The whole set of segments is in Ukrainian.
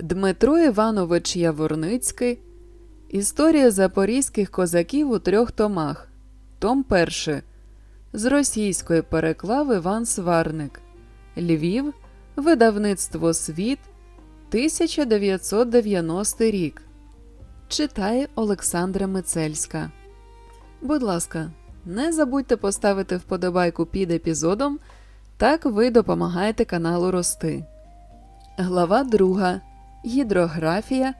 Дмитро Іванович Яворницький Історія запорізьких козаків у трьох томах. Том 1. З російської переклав Іван Сварник. Львів. Видавництво Світ. 1990 рік. Читає Олександра Мицельська. Будь ласка, не забудьте поставити вподобайку під епізодом. Так ви допомагаєте каналу рости. Глава 2. Гідрографія,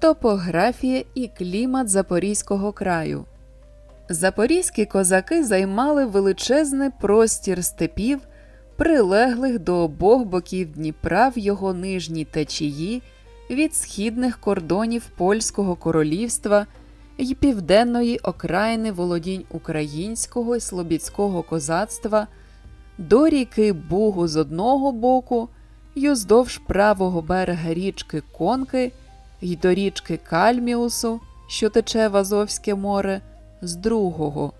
топографія і клімат Запорізького краю. Запорізькі козаки займали величезний простір степів, прилеглих до обох боків Дніпра в його нижній течії від східних кордонів Польського королівства й південної окраїни володінь українського і слобідського козацтва до ріки Бугу з одного боку й уздовж правого берега річки Конки й до річки Кальміусу, що тече в Азовське море, з другого.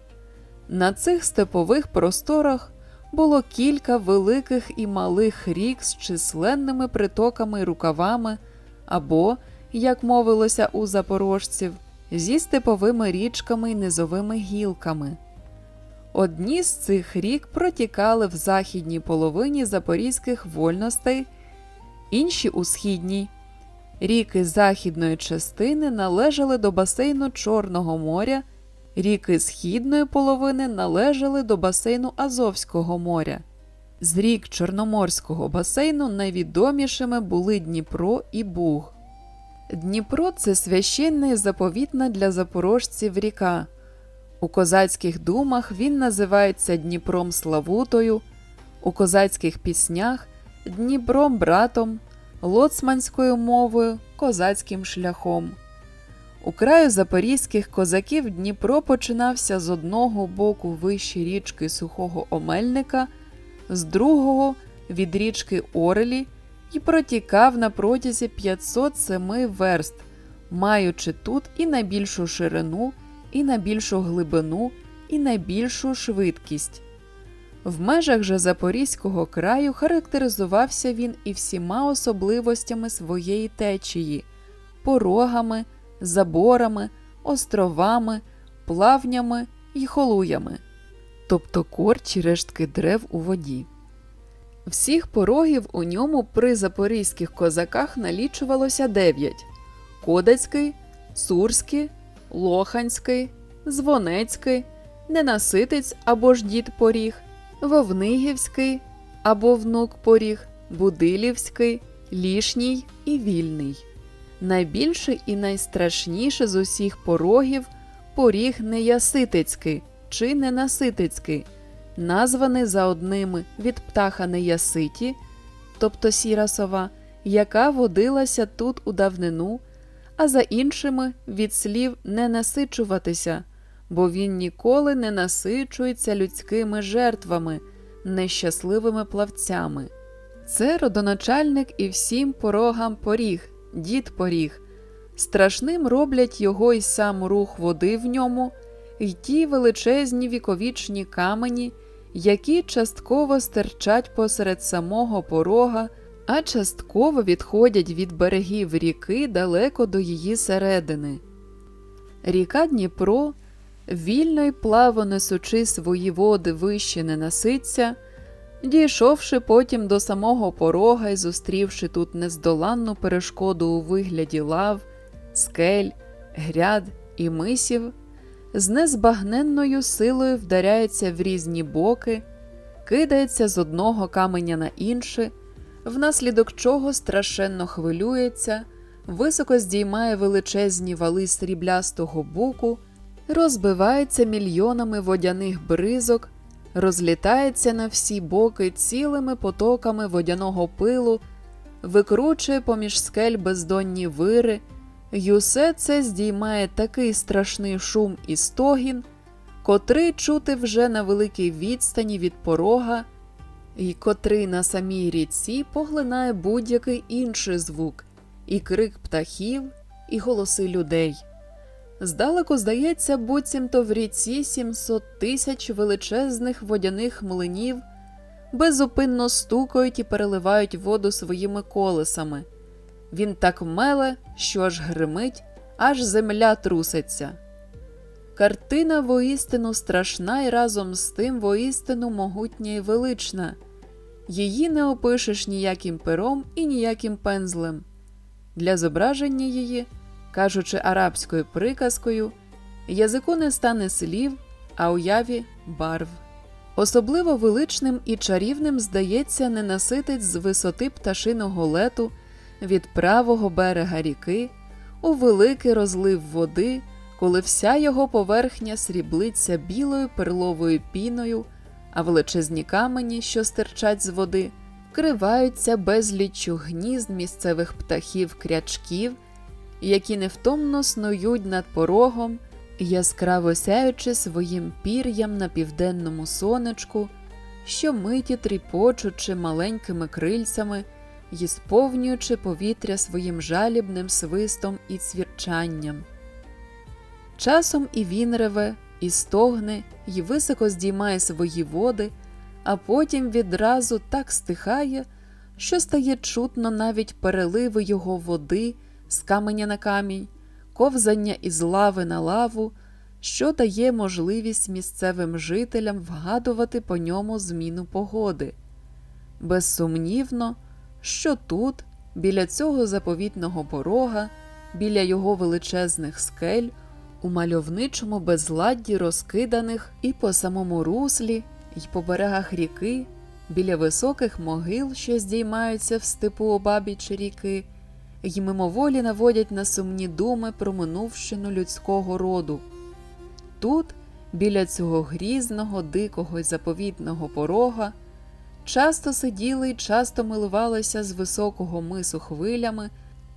На цих степових просторах було кілька великих і малих рік з численними притоками й рукавами, або, як мовилося у запорожців, зі степовими річками й низовими гілками. Одні з цих рік протікали в західній половині запорізьких вольностей, інші у східній. Ріки західної частини належали до басейну Чорного моря, ріки східної половини належали до басейну Азовського моря. З рік Чорноморського басейну найвідомішими були Дніпро і Буг. Дніпро це священна і заповітна для запорожців ріка. У козацьких думах він називається Дніпром Славутою, у козацьких піснях Дніпром братом, лоцманською мовою, козацьким шляхом. У краю запорізьких козаків Дніпро починався з одного боку вище річки Сухого Омельника, з другого від річки Орелі і протікав на протязі 507 верст, маючи тут і найбільшу ширину і на більшу глибину, і на більшу швидкість. В межах же Запорізького краю характеризувався він і всіма особливостями своєї течії, порогами, заборами, островами, плавнями й холуями, тобто корчі рештки дерев у воді. Всіх порогів у ньому при запорізьких козаках налічувалося дев'ять: Кодацький, Сурський, Лоханський, Звонецький, Ненаситець або ж дід Поріг, Вовнигівський або внук Поріг, Будилівський, Лішній і Вільний. Найбільше і найстрашніше з усіх порогів поріг Неяситицький чи Ненаситицький, названий за одними від птаха Неяситі, тобто сіра сова, яка водилася тут у давнину а за іншими від слів не насичуватися, бо він ніколи не насичується людськими жертвами, нещасливими плавцями. Це родоначальник і всім порогам поріг, дід поріг. Страшним роблять його й сам рух води в ньому, й ті величезні віковічні камені, які частково стирчать посеред самого порога а частково відходять від берегів ріки далеко до її середини. Ріка Дніпро, вільно й плаво несучи свої води вище не наситься, дійшовши потім до самого порога і зустрівши тут нездоланну перешкоду у вигляді лав, скель, гряд і мисів, з незбагненною силою вдаряється в різні боки, кидається з одного каменя на інше внаслідок чого страшенно хвилюється, високо здіймає величезні вали сріблястого буку, розбивається мільйонами водяних бризок, розлітається на всі боки цілими потоками водяного пилу, викручує поміж скель бездонні вири, й усе це здіймає такий страшний шум і стогін, котрий чути вже на великій відстані від порога і котрий на самій ріці поглинає будь-який інший звук, і крик птахів, і голоси людей. Здалеку здається, буцімто в ріці 700 тисяч величезних водяних млинів безупинно стукають і переливають воду своїми колесами, Він так меле, що аж гримить, аж земля труситься. Картина воістину страшна і разом з тим воістину могутня і велична. Її не опишеш ніяким пером і ніяким пензлем. Для зображення її, кажучи арабською приказкою, язику не стане слів, а уяві барв. Особливо величним і чарівним здається ненаситець з висоти пташиного лету від правого берега ріки у великий розлив води, коли вся його поверхня сріблиться білою перловою піною, а величезні камені, що стирчать з води, вкриваються безліччю гнізд місцевих птахів крячків, які невтомно снують над порогом, яскраво сяючи своїм пір'ям на південному сонечку, що миті тріпочучи маленькими крильцями й сповнюючи повітря своїм жалібним свистом і цвірчанням. Часом і він реве, і стогне, й високо здіймає свої води, а потім відразу так стихає, що стає чутно навіть переливи його води з каменя на камінь, ковзання із лави на лаву, що дає можливість місцевим жителям вгадувати по ньому зміну погоди. Безсумнівно, що тут, біля цього заповітного порога, біля його величезних скель, у мальовничому безладді розкиданих і по самому руслі, і по берегах ріки, біля високих могил, що здіймаються в степу обабіч ріки, й мимоволі наводять на сумні думи про минувщину людського роду. Тут, біля цього грізного, дикого й заповітного порога, часто сиділи й часто милувалися з високого мису хвилями,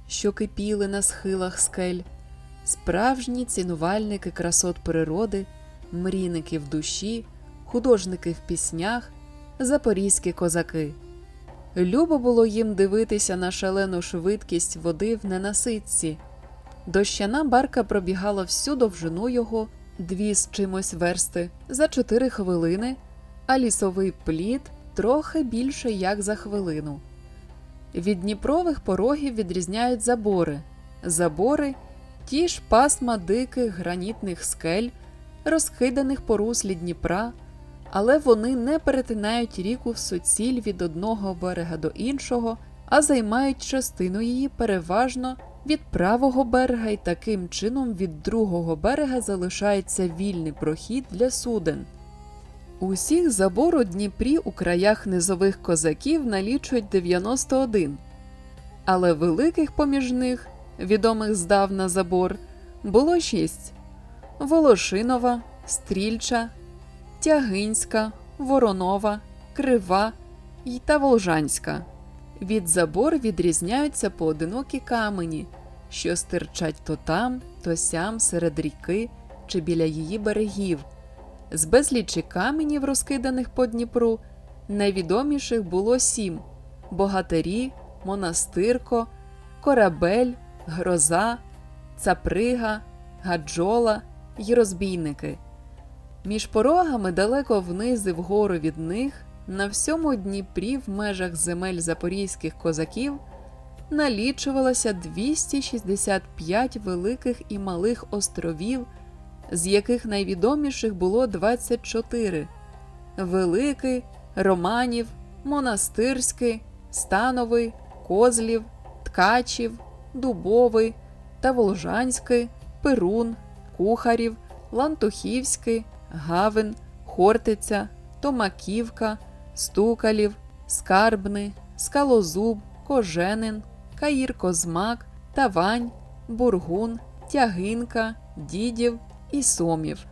що кипіли на схилах скель, справжні цінувальники красот природи, мрійники в душі, художники в піснях, запорізькі козаки. Любо було їм дивитися на шалену швидкість води в ненаситці. Дощана барка пробігала всю довжину його, дві з чимось версти, за чотири хвилини, а лісовий плід трохи більше як за хвилину. Від Дніпрових порогів відрізняють забори. Забори ті ж пасма диких гранітних скель, розкиданих по руслі Дніпра, але вони не перетинають ріку в суціль від одного берега до іншого, а займають частину її переважно від правого берега, і таким чином від другого берега залишається вільний прохід для суден. Усіх забор у Дніпрі у краях низових козаків налічують 91, але великих поміж них, відомих здавна забор, було шість: Волошинова, Стрільча, Тягинська, Воронова, Крива й та Волжанська. Від забор відрізняються поодинокі камені, що стирчать то там, то сям серед ріки чи біля її берегів. З безлічі каменів, розкиданих по Дніпру, найвідоміших було сім: Богатирі, Монастирко, Корабель, Гроза, Цаприга, Гаджола й розбійники. Між порогами далеко вниз і вгору від них, на всьому Дніпрі в межах земель запорізьких козаків налічувалося 265 великих і малих островів з яких найвідоміших було 24 Великий, Романів, Монастирський, Становий, Козлів, Ткачів, Дубовий та Волжанський, Перун, Кухарів, Лантухівський, Гавин, Хортиця, Томаківка, Стукалів, Скарбни, Скалозуб, Коженин, Каїр Козмак, Тавань, Бургун, Тягинка, Дідів і Сомів.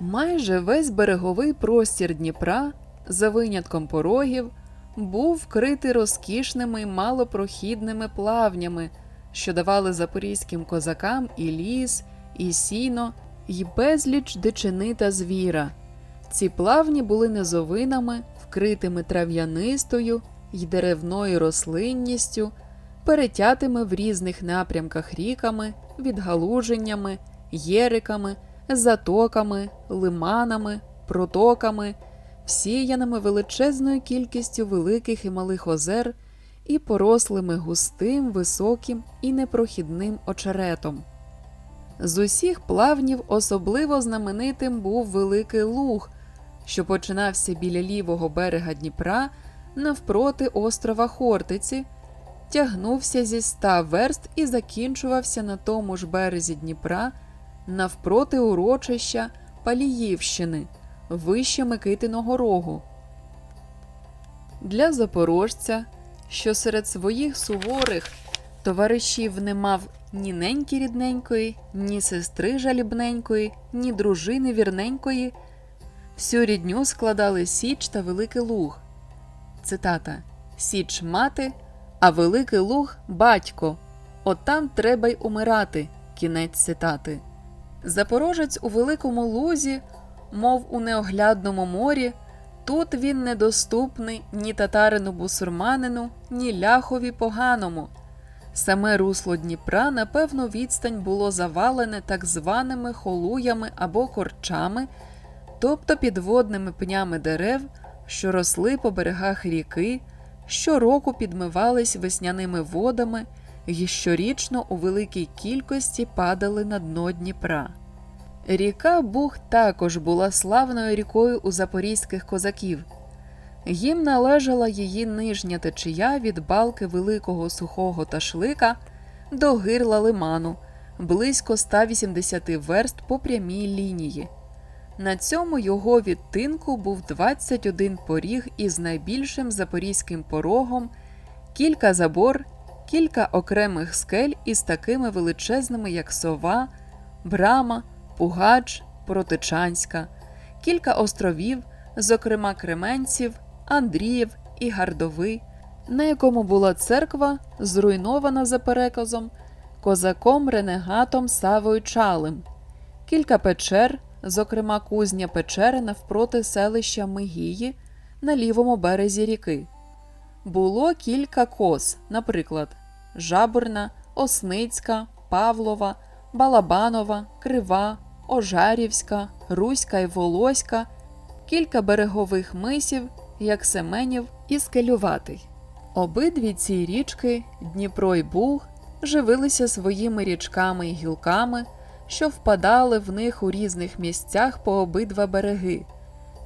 Майже весь береговий простір Дніпра, за винятком порогів, був вкритий розкішними малопрохідними плавнями, що давали запорізьким козакам і ліс, і сіно, і безліч дичини та звіра. Ці плавні були низовинами, вкритими трав'янистою й деревною рослинністю, перетятими в різних напрямках ріками, відгалуженнями, єриками, затоками, лиманами, протоками, всіяними величезною кількістю великих і малих озер і порослими густим, високим і непрохідним очеретом. З усіх плавнів особливо знаменитим був Великий Луг, що починався біля лівого берега Дніпра навпроти острова Хортиці, тягнувся зі ста верст і закінчувався на тому ж березі Дніпра навпроти урочища Паліївщини, вище Микитиного рогу. Для запорожця, що серед своїх суворих товаришів не мав ні неньки рідненької, ні сестри жалібненької, ні дружини вірненької, всю рідню складали Січ та Великий Луг. Цитата Січ мати, а Великий Луг батько. От там треба й умирати. Кінець цитати. Запорожець у Великому Лузі, мов у неоглядному морі, тут він недоступний ні татарину бусурманину, ні ляхові поганому. Саме русло Дніпра на певну відстань було завалене так званими холуями або корчами, тобто підводними пнями дерев, що росли по берегах ріки, щороку підмивались весняними водами і щорічно у великій кількості падали на дно Дніпра. Ріка Буг також була славною рікою у запорізьких козаків. Їм належала її нижня течія від балки великого сухого ташлика до гирла лиману, близько 180 верст по прямій лінії. На цьому його відтинку був 21 поріг із найбільшим запорізьким порогом, кілька забор, кілька окремих скель із такими величезними, як сова, брама, пугач, протичанська, кілька островів, зокрема Кременців, Андріїв і Гардови, на якому була церква, зруйнована за переказом, козаком ренегатом Савою Чалим, кілька печер, зокрема кузня печери навпроти селища Мигії на лівому березі ріки. Було кілька коз, наприклад, Жабурна, Осницька, Павлова, Балабанова, Крива, Ожарівська, Руська і Волоська, кілька берегових мисів, як Семенів і Скелюватий. Обидві ці річки, Дніпро й Буг, живилися своїми річками й гілками, що впадали в них у різних місцях по обидва береги.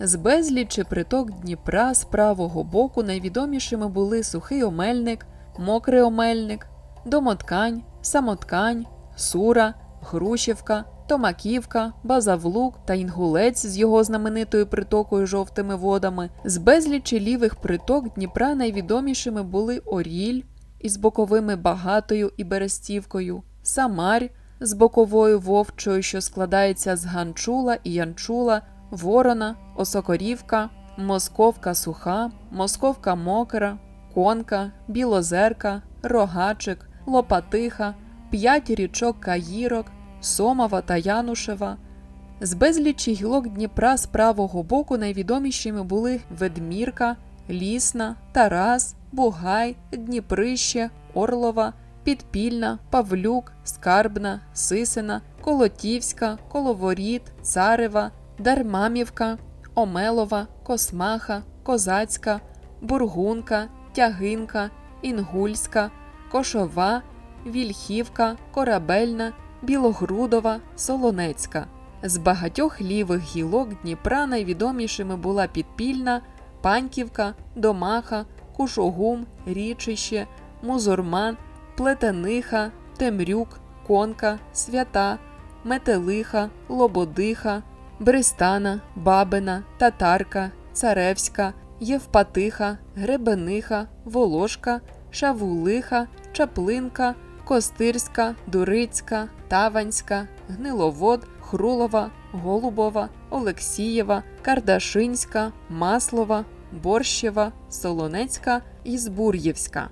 З безлічі приток Дніпра з правого боку найвідомішими були сухий омельник, мокрий омельник, домоткань, самоткань, сура, Грушівка, Томаківка, Базавлук та Інгулець з його знаменитою притокою жовтими водами. З безлічі лівих приток Дніпра найвідомішими були Оріль із боковими Багатою і Берестівкою, Самарь з боковою Вовчою, що складається з Ганчула і Янчула, Ворона, Осокорівка, Московка суха, Московка мокра, Конка, Білозерка, Рогачик, Лопатиха, п'ять річок Каїрок, Сомова та Янушева. З безлічі гілок Дніпра з правого боку найвідомішими були Ведмірка, Лісна, Тарас, Бугай, Дніприще, Орлова, Підпільна, Павлюк, Скарбна, Сисина, Колотівська, Коловоріт, Царева, Дармамівка, Омелова, Космаха, Козацька, Бургунка, Тягинка, Інгульська, Кошова, Вільхівка, Корабельна, Білогрудова, Солонецька. З багатьох лівих гілок Дніпра найвідомішими була Підпільна, Паньківка, Домаха, Кушогум, Річище, Музурман, Плетениха, Темрюк, Конка, Свята, Метелиха, Лободиха, Бристана, Бабина, Татарка, Царевська, Євпатиха, Гребениха, Волошка, Шавулиха, Чаплинка, Костирська, Дурицька, Таванська, Гниловод, Хрулова, Голубова, Олексієва, Кардашинська, Маслова, Борщева, Солонецька і Збур'ївська.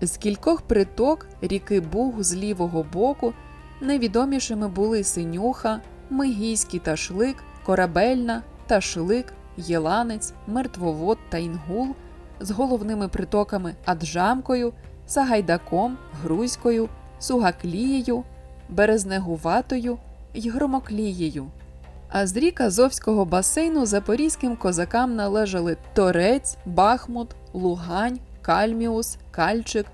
З кількох приток ріки Буг з лівого боку найвідомішими були Синюха, Мигійський ташлик, Корабельна, Ташлик, Єланець, Мертвовод та Інгул з головними притоками Аджамкою, Сагайдаком, Грузькою, Сугаклією, Березнегуватою й Громоклією. А з рік Азовського басейну запорізьким козакам належали Торець, Бахмут, Лугань, Кальміус, Кальчик,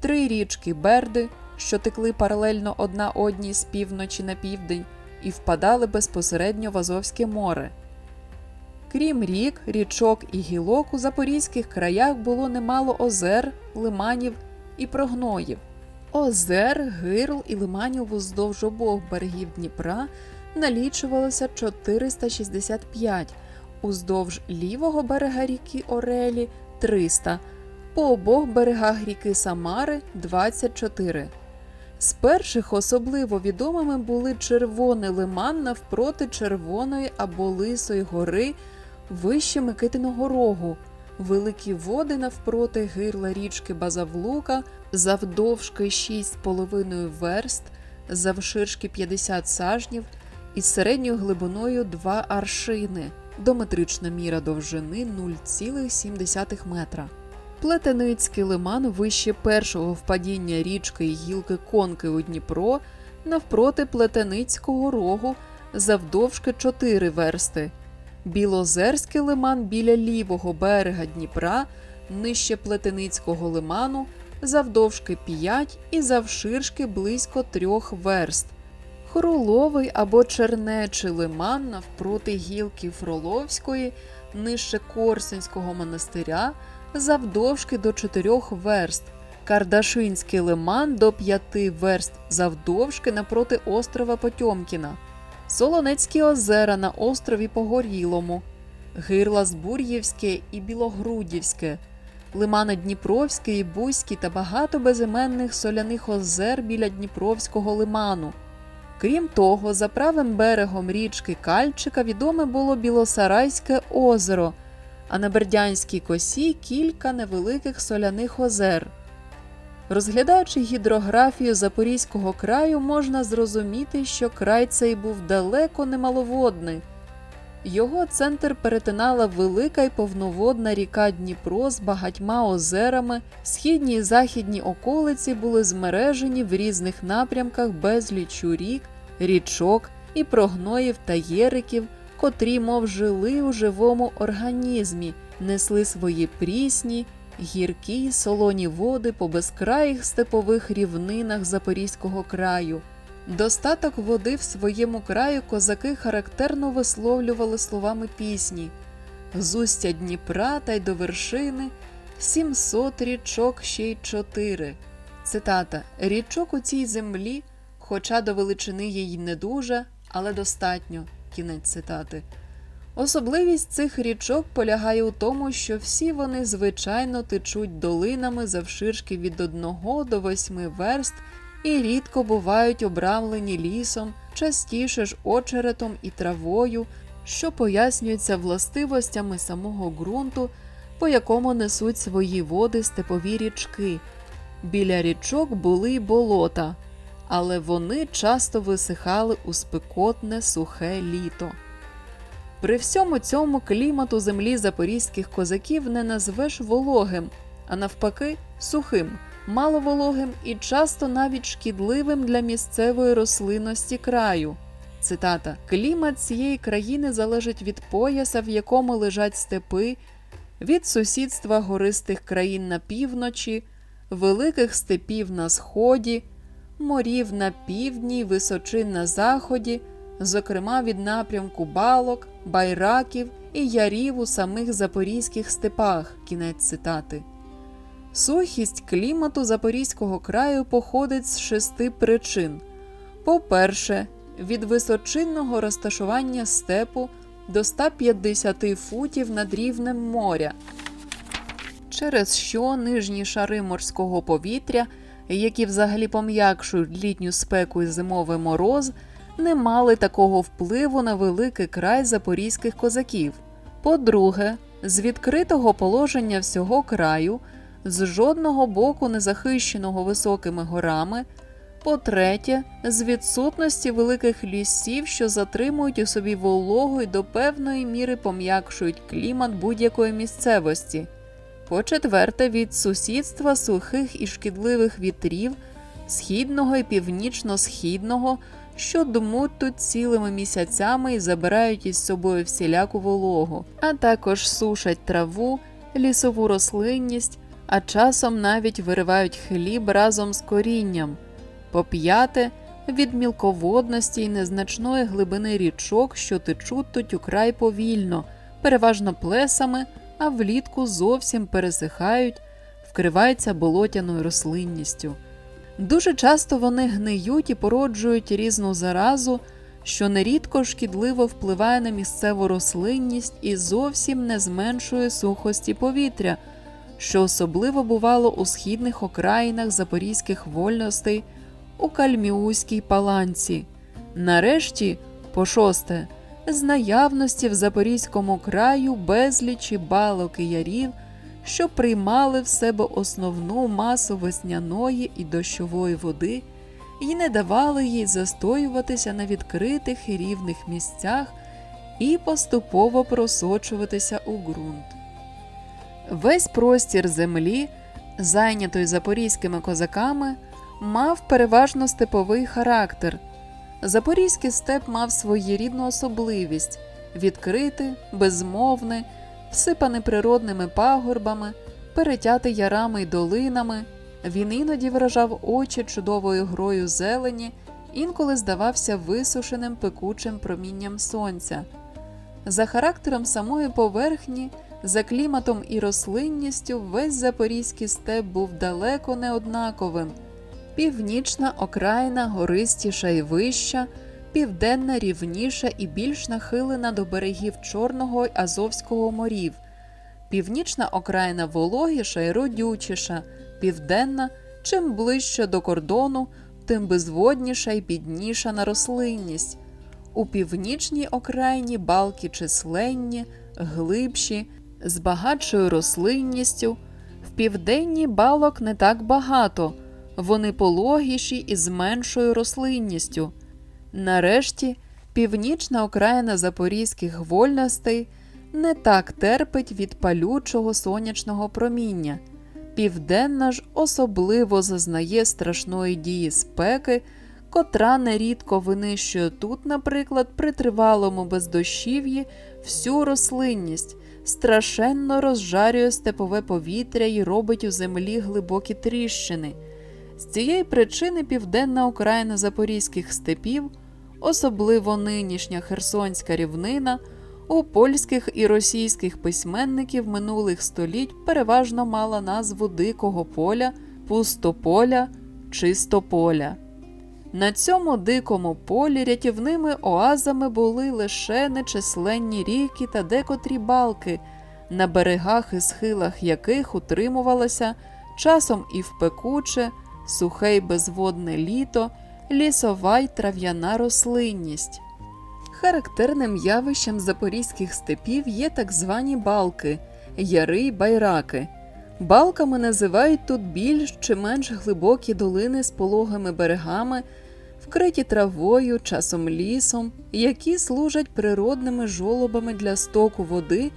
три річки Берди, що текли паралельно одна одній з півночі на південь і впадали безпосередньо в Азовське море. Крім рік, річок і гілок, у запорізьких краях було немало озер, лиманів і прогноїв. Озер, гирл і лиманів уздовж обох берегів Дніпра налічувалося 465, уздовж лівого берега ріки Орелі 300, по обох берегах ріки Самари 24. З перших особливо відомими були Червоний лиман навпроти Червоної або Лисої гори вище Микитиного рогу, великі води навпроти гирла річки Базавлука, завдовжки 6,5 верст, завширшки 50 сажнів із середньою глибиною 2 аршини, дометрична міра довжини 0,7 метра. Плетеницький лиман вище першого впадіння річки і гілки Конки у Дніпро навпроти Плетеницького рогу завдовжки 4 версти. Білозерський лиман біля лівого берега Дніпра нижче Плетеницького лиману завдовжки 5 і завширшки близько 3 верст. Хруловий або Чернечий лиман навпроти гілки Фроловської нижче Корсунського монастиря завдовжки до 4 верст. Кардашинський лиман до 5 верст завдовжки напроти острова Потьомкіна. Солонецькі озера на острові Погорілому, Гирла Збур'ївське і Білогрудівське, лимани Дніпровський, і Бузький та багато безіменних соляних озер біля Дніпровського лиману. Крім того, за правим берегом річки Кальчика відоме було Білосарайське озеро, а на Бердянській косі кілька невеликих соляних озер. Розглядаючи гідрографію Запорізького краю, можна зрозуміти, що край цей був далеко не маловодний. Його центр перетинала велика й повноводна ріка Дніпро з багатьма озерами, східні і західні околиці були змережені в різних напрямках безлічу рік, річок і прогноїв та єриків, котрі, мов жили у живому організмі, несли свої прісні, гіркі солоні води по безкраїх степових рівнинах Запорізького краю. Достаток води в своєму краю козаки характерно висловлювали словами пісні з устя Дніпра та й до вершини сімсот річок ще й чотири. Цитата Річок у цій землі, хоча до величини їй не дуже, але достатньо. Кінець цитати. Особливість цих річок полягає у тому, що всі вони звичайно течуть долинами завширшки від 1 до 8 верст і рідко бувають обрамлені лісом, частіше ж очеретом і травою, що пояснюється властивостями самого ґрунту, по якому несуть свої води степові річки. Біля річок були й болота, але вони часто висихали у спекотне сухе літо. При всьому цьому клімату землі запорізьких козаків не назвеш вологим, а навпаки, сухим, маловологим і часто навіть шкідливим для місцевої рослинності краю. Цитата: Клімат цієї країни залежить від пояса, в якому лежать степи, від сусідства гористих країн на півночі, великих степів на сході, морів на півдні, височин на заході зокрема від напрямку балок, байраків і ярів у самих запорізьких степах. Кінець цитати. Сухість клімату Запорізького краю походить з шести причин. По-перше, від височинного розташування степу до 150 футів над рівнем моря, через що нижні шари морського повітря, які взагалі пом'якшують літню спеку і зимовий мороз, не мали такого впливу на великий край запорізьких козаків. По-друге, з відкритого положення всього краю, з жодного боку не захищеного високими горами. По-третє, з відсутності великих лісів, що затримують у собі вологу і до певної міри пом'якшують клімат будь-якої місцевості. По-четверте, від сусідства сухих і шкідливих вітрів, східного і північно-східного, що дмуть тут цілими місяцями і забирають із собою всіляку вологу, а також сушать траву, лісову рослинність, а часом навіть виривають хліб разом з корінням. По п'яте, від мілководності й незначної глибини річок, що течуть тут украй повільно, переважно плесами, а влітку зовсім пересихають, вкриваються болотяною рослинністю. Дуже часто вони гниють і породжують різну заразу, що нерідко шкідливо впливає на місцеву рослинність і зовсім не зменшує сухості повітря, що особливо бувало у східних окраїнах запорізьких вольностей у Кальміуській паланці. Нарешті, по шосте, з наявності в Запорізькому краю безлічі балок і ярів, що приймали в себе основну масу весняної і дощової води і не давали їй застоюватися на відкритих і рівних місцях і поступово просочуватися у ґрунт. Весь простір землі, зайнятий запорізькими козаками, мав переважно степовий характер. Запорізький степ мав своєрідну особливість відкритий, безмовний, всипаний природними пагорбами, перетятий ярами й долинами. Він іноді вражав очі чудовою грою зелені, інколи здавався висушеним пекучим промінням сонця. За характером самої поверхні, за кліматом і рослинністю весь запорізький степ був далеко не однаковим. Північна окраїна гористіша і вища, південна рівніша і більш нахилена до берегів Чорного й Азовського морів, північна окраїна вологіша і родючіша, південна, чим ближче до кордону, тим безводніша і бідніша на рослинність. У північній окраїні балки численні, глибші, з багатшою рослинністю, в південній балок не так багато, вони пологіші і з меншою рослинністю. Нарешті, північна окраїна запорізьких вольностей не так терпить від палючого сонячного проміння. Південна ж особливо зазнає страшної дії спеки, котра нерідко винищує тут, наприклад, при тривалому бездощів'ї всю рослинність, страшенно розжарює степове повітря і робить у землі глибокі тріщини. З цієї причини південна окраїна запорізьких степів, особливо нинішня Херсонська рівнина, у польських і російських письменників минулих століть переважно мала назву Дикого поля, пустополя, чистополя. На цьому дикому полі рятівними оазами були лише нечисленні ріки та декотрі балки, на берегах і схилах яких утримувалося часом і в пекуче, сухе й безводне літо, лісова й трав'яна рослинність. Характерним явищем запорізьких степів є так звані балки, яри й байраки. Балками називають тут більш чи менш глибокі долини з пологими берегами, вкриті травою, часом лісом, які служать природними жолобами для стоку води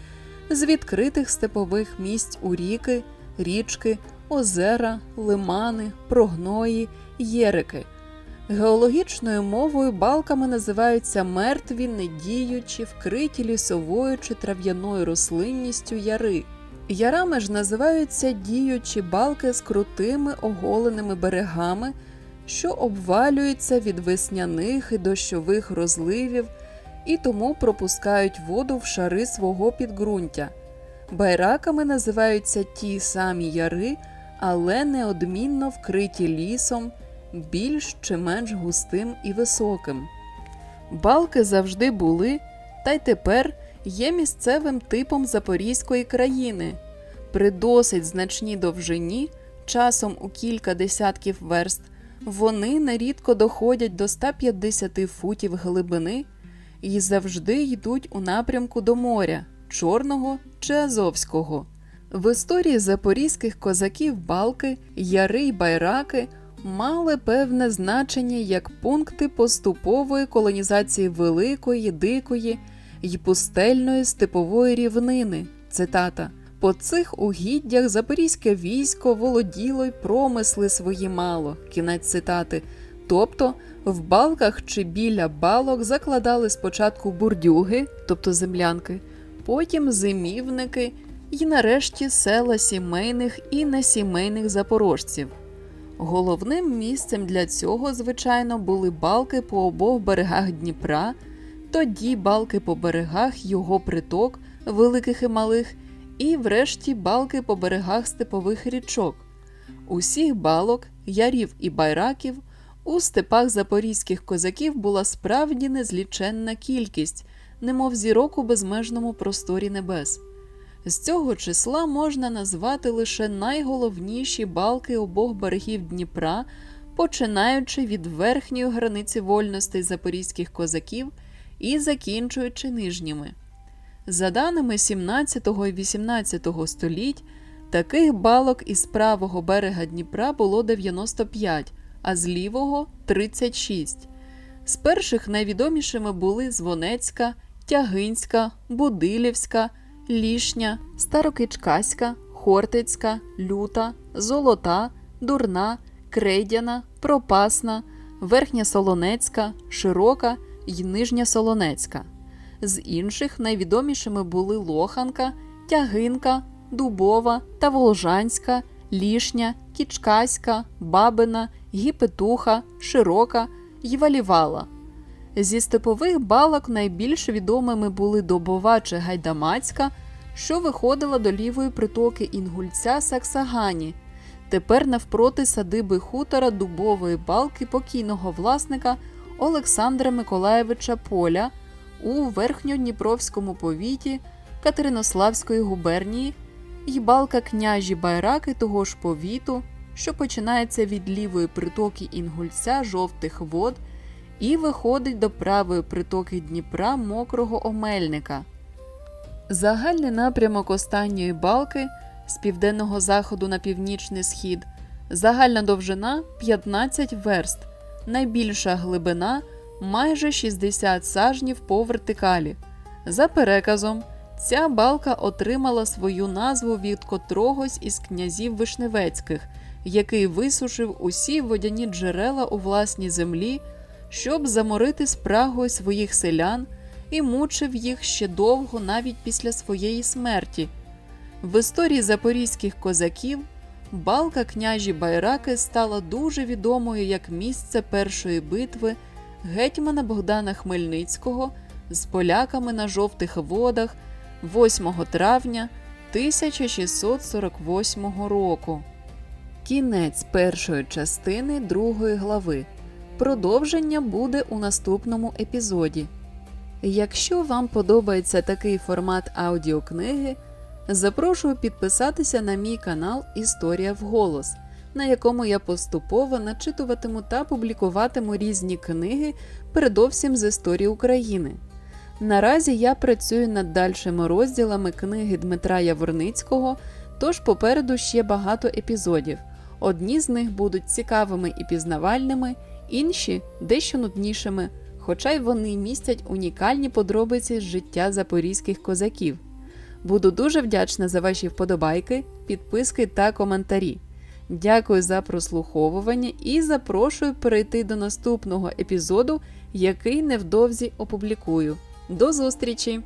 з відкритих степових місць у ріки, річки, озера, лимани, прогної, єрики. Геологічною мовою балками називаються мертві, недіючі, вкриті лісовою чи трав'яною рослинністю яри. Ярами ж називаються діючі балки з крутими оголеними берегами, що обвалюються від весняних і дощових розливів і тому пропускають воду в шари свого підґрунтя. Байраками називаються ті самі яри, але неодмінно вкриті лісом, більш чи менш густим і високим. Балки завжди були, та й тепер є місцевим типом Запорізької країни. При досить значній довжині, часом у кілька десятків верст, вони нерідко доходять до 150 футів глибини і завжди йдуть у напрямку до моря Чорного чи Азовського. В історії запорізьких козаків балки, яри й байраки мали певне значення як пункти поступової колонізації великої, дикої й пустельної степової рівнини. Цитата. По цих угіддях запорізьке військо володіло й промисли свої мало. Кінець цитати. Тобто в балках чи біля балок закладали спочатку бурдюги, тобто землянки, потім зимівники і нарешті села сімейних і несімейних запорожців. Головним місцем для цього, звичайно, були балки по обох берегах Дніпра, тоді балки по берегах його приток, великих і малих, і врешті балки по берегах степових річок. Усіх балок, ярів і байраків у степах запорізьких козаків була справді незліченна кількість, немов зірок у безмежному просторі небес. З цього числа можна назвати лише найголовніші балки обох берегів Дніпра, починаючи від верхньої границі вольностей запорізьких козаків і закінчуючи нижніми. За даними 17 і 18 століть, таких балок із правого берега Дніпра було 95, а з лівого 36. З перших найвідомішими були Звонецька, Тягинська, Будилівська, Лішня, Старокичкаська, Хортицька, Люта, Золота, Дурна, Крейдяна, Пропасна, Верхня Солонецька, Широка й Нижня Солонецька. З інших найвідомішими були Лоханка, Тягинка, Дубова та Волжанська, Лішня, Кічкаська, Бабина, Гіпетуха, Широка й Валівала. Зі степових балок найбільш відомими були Добова чи Гайдамацька, що виходила до лівої притоки Інгульця Саксагані, тепер навпроти садиби хутора дубової балки покійного власника Олександра Миколаєвича Поля у верхньодніпровському повіті Катеринославської губернії і балка княжі Байраки того ж повіту, що починається від лівої притоки Інгульця жовтих вод і виходить до правої притоки Дніпра мокрого Омельника. Загальний напрямок останньої балки з південного заходу на північний схід, загальна довжина 15 верст, найбільша глибина майже 60 сажнів по вертикалі. За переказом, ця балка отримала свою назву від котрогось із князів Вишневецьких, який висушив усі водяні джерела у власній землі, щоб заморити спрагою своїх селян і мучив їх ще довго навіть після своєї смерті. В історії запорізьких козаків балка княжі Байраки стала дуже відомою як місце першої битви гетьмана Богдана Хмельницького з поляками на жовтих водах 8 травня 1648 року. Кінець першої частини другої глави. Продовження буде у наступному епізоді. Якщо вам подобається такий формат аудіокниги, запрошую підписатися на мій канал Історія вголос, на якому я поступово начитуватиму та публікуватиму різні книги, передовсім з історії України. Наразі я працюю над дальшими розділами книги Дмитра Яворницького, тож попереду ще багато епізодів. Одні з них будуть цікавими і пізнавальними, інші дещо нуднішими, хоча й вони містять унікальні подробиці з життя запорізьких козаків. Буду дуже вдячна за ваші вподобайки, підписки та коментарі. Дякую за прослуховування і запрошую перейти до наступного епізоду, який невдовзі опублікую. До зустрічі!